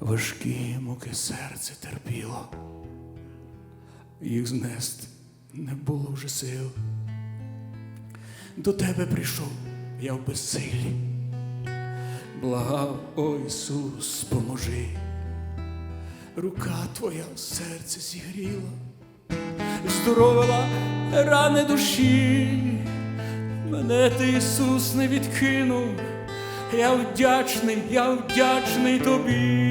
важкі муки серце терпіло, їх знести не було вже сил. До тебе прийшов я в безсилі, благав, о Ісус, поможи. Рука твоя серце зігріла, здоровила рани душі. Мене ти, Ісус, не відкинув, я вдячний, я вдячний тобі.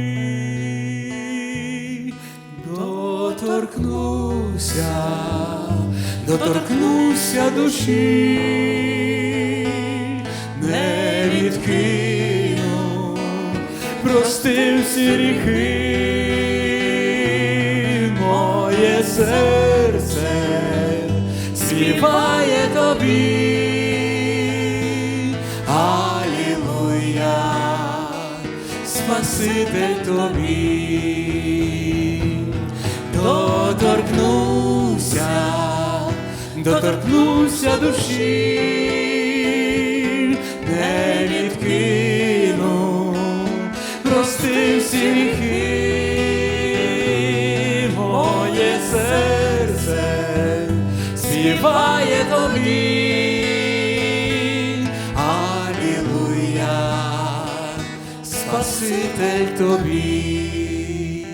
Доторкнуся, доторкнуся душі, не відкину, простив всі гріхи, моє серце співає тобі. Спаситель тобі, доторкнуся, доторкнуся душі, не відкину, прости всі гріхи, моє серце співає тобі. Спаситель тобі.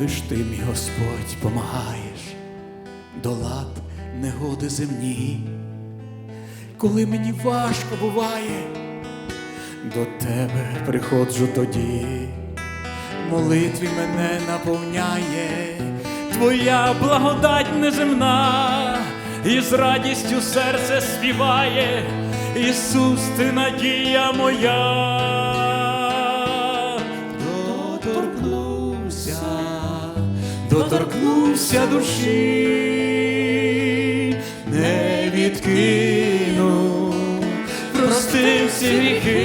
Лиш ти, мій Господь, помагаєш, долат негоди земні. Коли мені важко буває, до тебе приходжу тоді, молитві мене наповняє, твоя благодать неземна, і з радістю серце співає, Ісус, ти надія моя. Доторкнуся душі, не відкину, прости всі гріхи,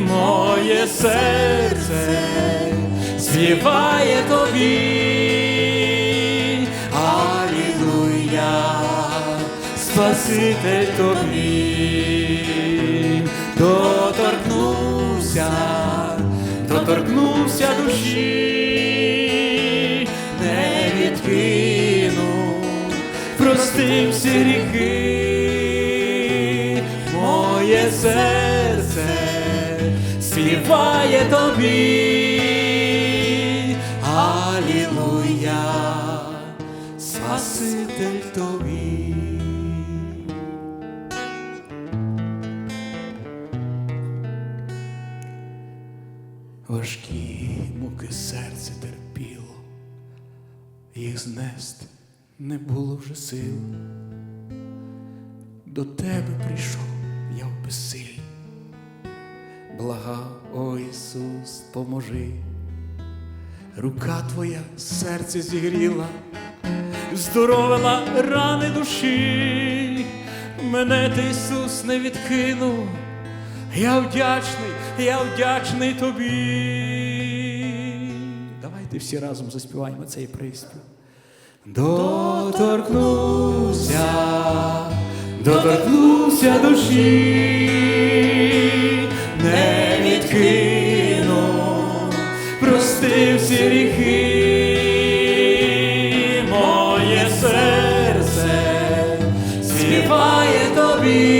моє серце співає тобі. Алілуя, Спаситель тобі, доторкнуся, доторкнуся душі, простим всі гріхи, моє серце співає тобі. Алілуя, Спаситель тобі. Важкі муки серце терпіло, їх знести не було вже сил. До тебе прийшов я в безсилі. Благав, о Ісус, поможи. Рука твоя серце зігріла, здоровила рани душі. Мене ти, Ісус, не відкинув. Я вдячний, я вдячний тобі. Давайте всі разом заспіваємо цей приспів. Доторкнуся, доторкнувся душі, не відкину, прости всі гріхи, моє серце співає тобі.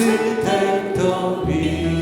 Алілуя, Спаситель тобі.